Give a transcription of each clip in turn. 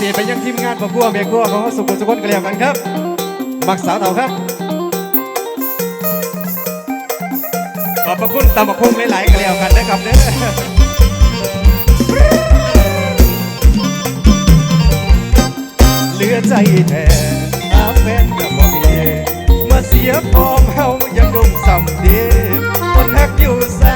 เศษไปยังทีมงานประพัวเมียกัวของสุขสุขคนกันแล้วกันครับ มักสาวเถาครับ ขอบพระคุณตำบักคุ้งหลายๆกันแล้วกันนะครับเนี่ยเหลือใจแท้น้ำแฟนกับบ่มีมาเสียพร้อมเฮายังดมสำเดีคนฮักอยู่ใส่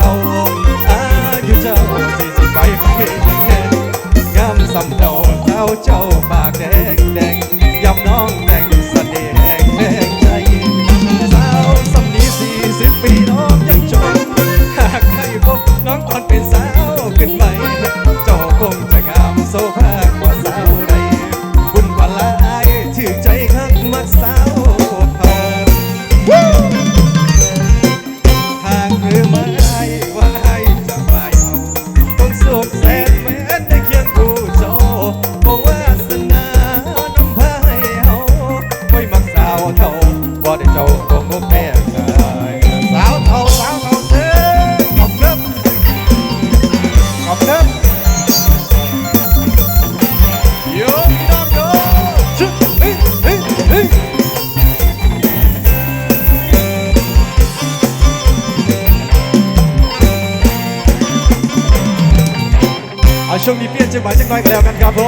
เอาอายุเจ้าสี่สิบไปเพียงแค่งามสำเนาจ้าเจ้าปาก บ่ได้เจ้าบ่งบแม่สาวเท่าสาวเท่าเด้อขอบเลิฟขอบเลิฟโยมดอมโยชึเฮ้ยเฮ้ยเฮ้ยเอาช่วงนี้เปลี่ยนจังหวะจังหน่อยกันแล้วกันครับผม